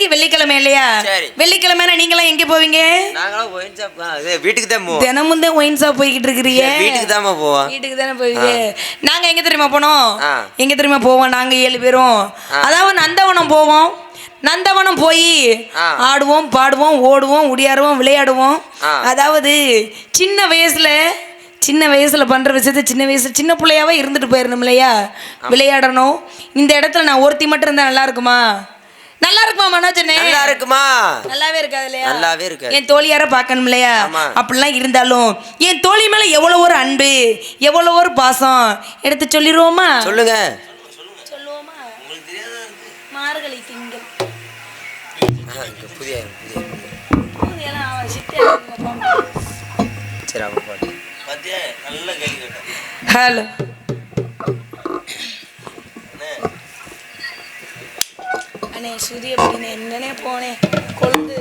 நாளைக்கு வெள்ளிக்கிழமை இல்லையா. வெள்ளிக்கிழமை நீங்களாம் எங்க போவீங்க? நாங்களாம் ஒயின் ஷாப் அது வீட்டுக்கு தான் போவோம். தினமும் தான் ஒயின் ஷாப் போய்கிட்டு இருக்கிறீங்க. வீட்டுக்கு தாம்மா போவோம். வீட்டுக்கு தானே போவீங்க. நாங்க எங்க தெரியுமா போனோம். எங்க தெரியுமா போவோம்? நாங்க ஏழு பேரும். அதாவது நந்தவனம் போவோம். நந்தவனம் போய். ஆடுவோம் பாடுவோம் ஓடுவோம் உடியாடுவோம் விளையாடுவோம். அதாவது சின்ன வயசுல சின்ன வயசுல பண்ற விஷயத்த சின்ன வயசுல சின்ன பிள்ளையாவே இருந்துட்டு போயிடணும் இல்லையா? விளையாடணும். இந்த இடத்துல நான் ஒருத்தி மட்டும் இருந்தா நல்லா இருக்குமா? நல்லா இருக்குமா மனோஜனே? நல்லா இருக்குமா? நல்லாவே இருக்காது இல்லையா? நல்லாவே இருக்கு என் தோழியார பார்க்கணும் இல்லையா. அப்படிலாம் இருந்தாலும் என் தோழி மேல எவ்வளவு ஒரு அன்பு எவ்வளவு ஒரு பாசம்? எடுத்து சொல்லிடுவோமா சொல்லுங்க. சொல்லுவோமா? மார்கழி திங்கள். புதிய புதிய. சுதி அப்படின்னு என்னனே போனேன் கொழுந்து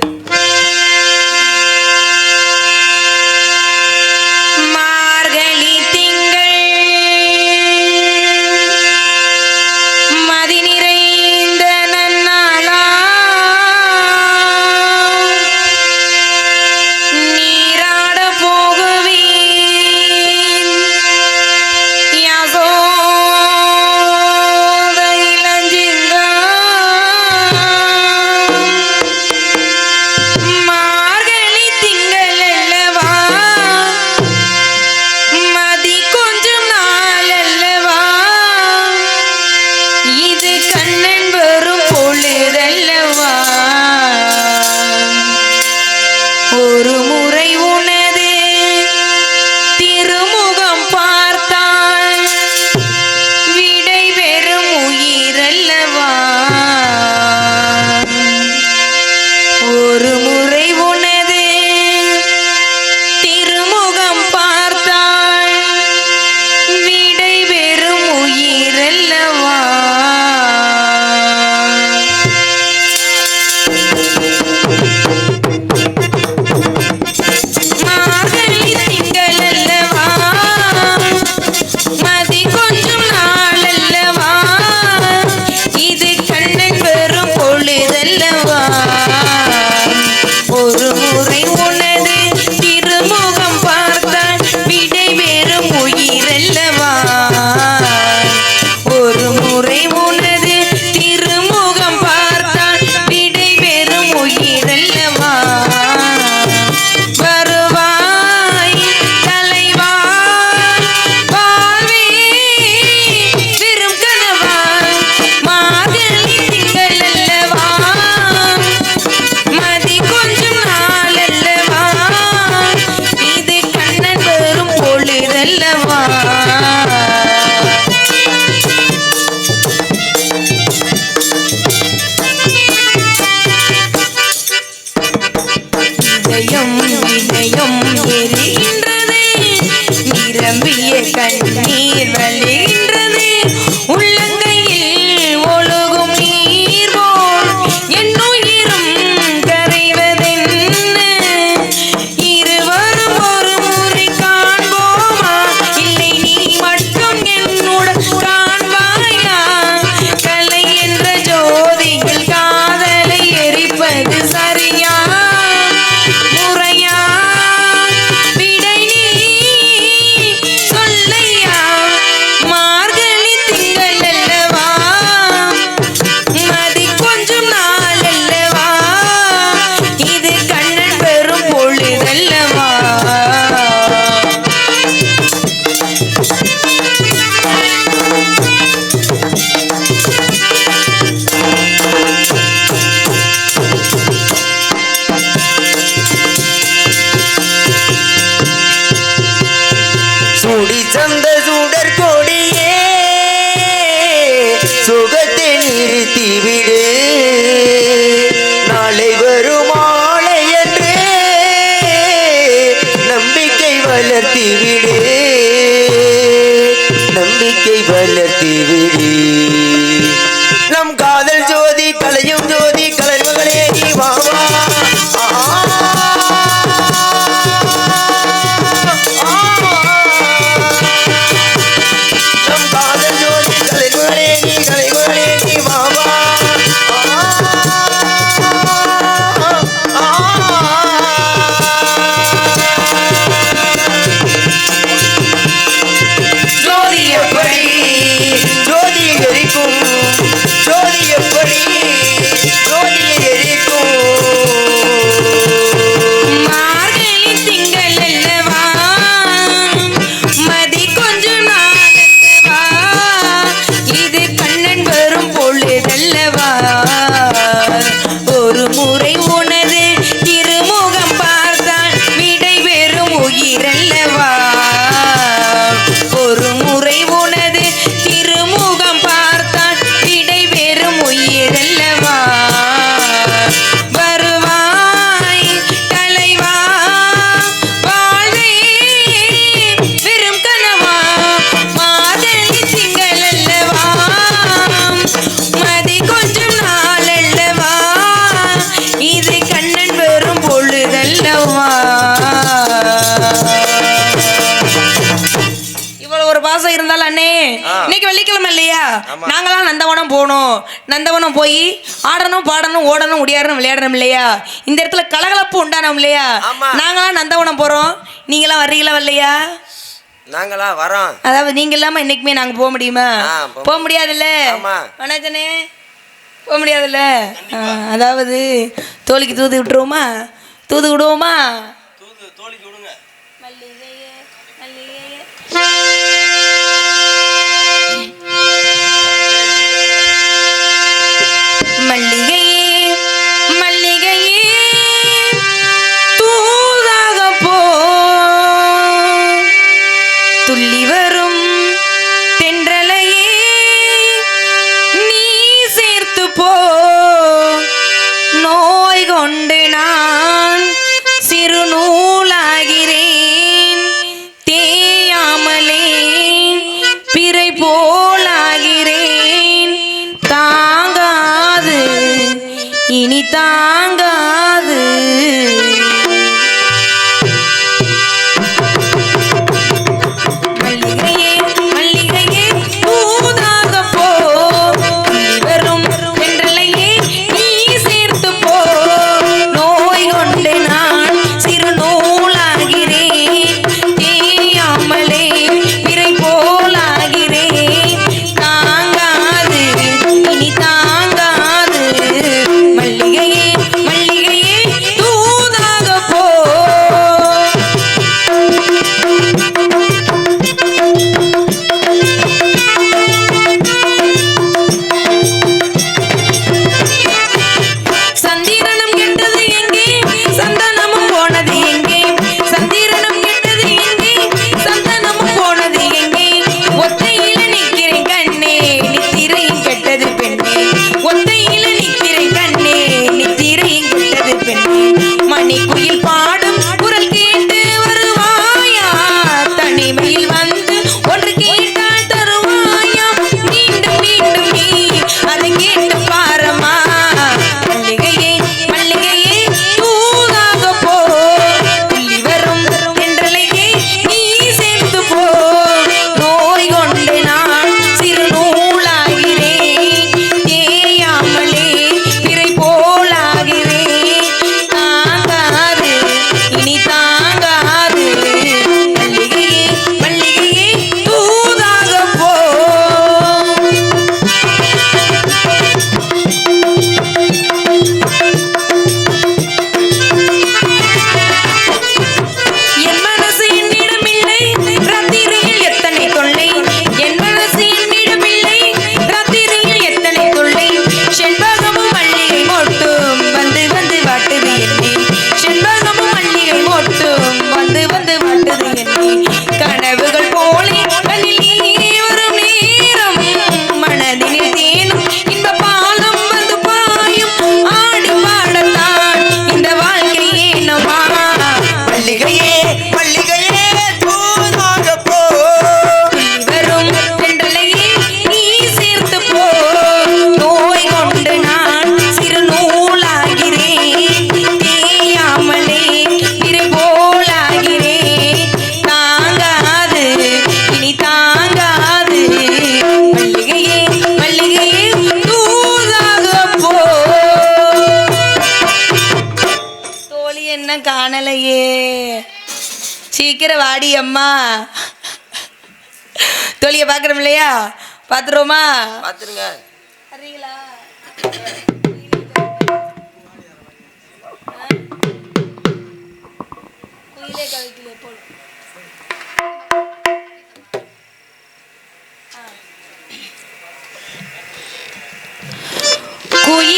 திவிதி நாங்களாம் நந்தவனம் போகணும் நந்தவனம் போய் ஆடணும் பாடணும் ஓடணும் ஒடியாடணும் விளையாடணும் இல்லையா? இந்த இடத்துல கலகலப்பு உண்டானோம் இல்லையா? நாங்களாம் நந்தவனம் போகிறோம் நீங்களாம் வர்றீங்களா இல்லையா நாங்களாம் வரோம். அதாவது நீங்க இல்லாம இன்னைக்குமே நாங்க போக முடியுமா? போக முடியாதுல்ல? வணக்கனே போக முடியாதுல்ல? அதாவது தோழிக்கு தூது விட்டுருவோமா? தூது விடுவோமா? தாங்காது. காணலையே. சீக்கிரம் வாடி அம்மா. தோழிய பாக்குறோம் இல்லையா? பார்த்துருவோமா? பார்த்துருங்க. அறிங்களா குயிலே கவிக்கலையே போல். குயில்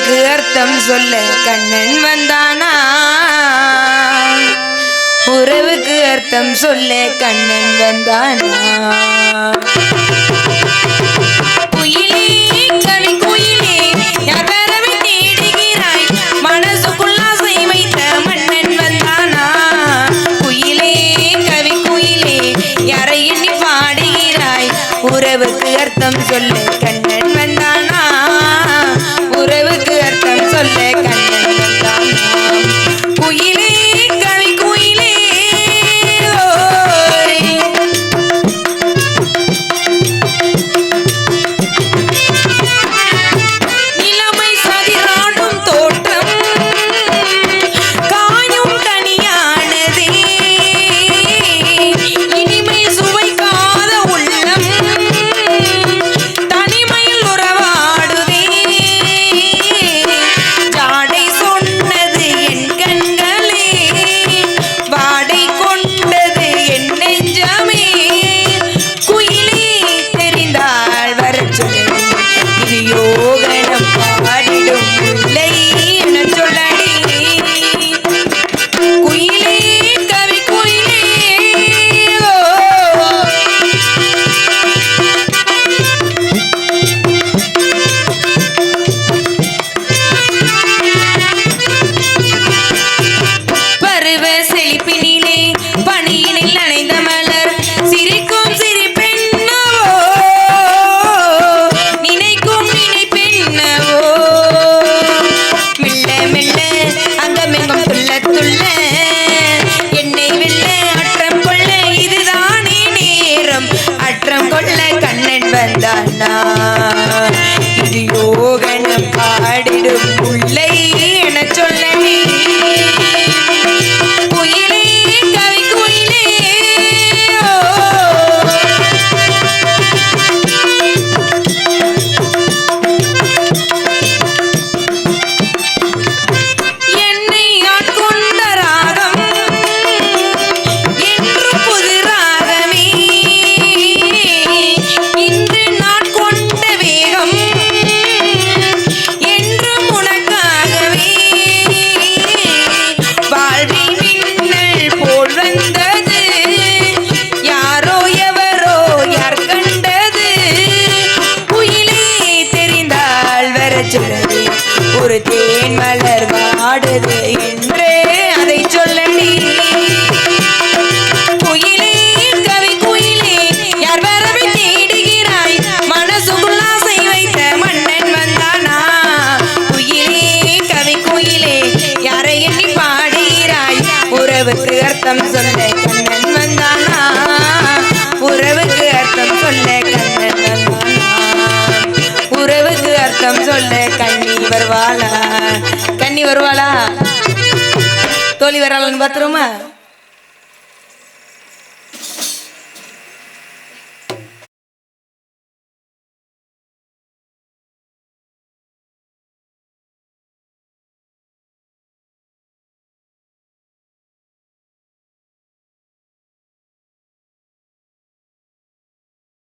இதற்கு அர்த்தம் சொல்ல கண்ணன் வந்தானா? உறவுக்கு அர்த்தம் சொல்ல கண்ணன் வந்தானா? குயிலே கணி குயிலே எதரவை தேடுகிறாய். வந்தானா? குயிலே கவி குயிலே யாரை பாடுகிறாய்? உறவுக்கு அர்த்தம் சொல்ல ஏன் மலர் வாடுது என்றே அதை சொல்ல நீ வணக்கம் சொல்லு கண்ணி வருவாளா கண்ணி வருவாளா தோழி வராளன்னு பார்த்துருமா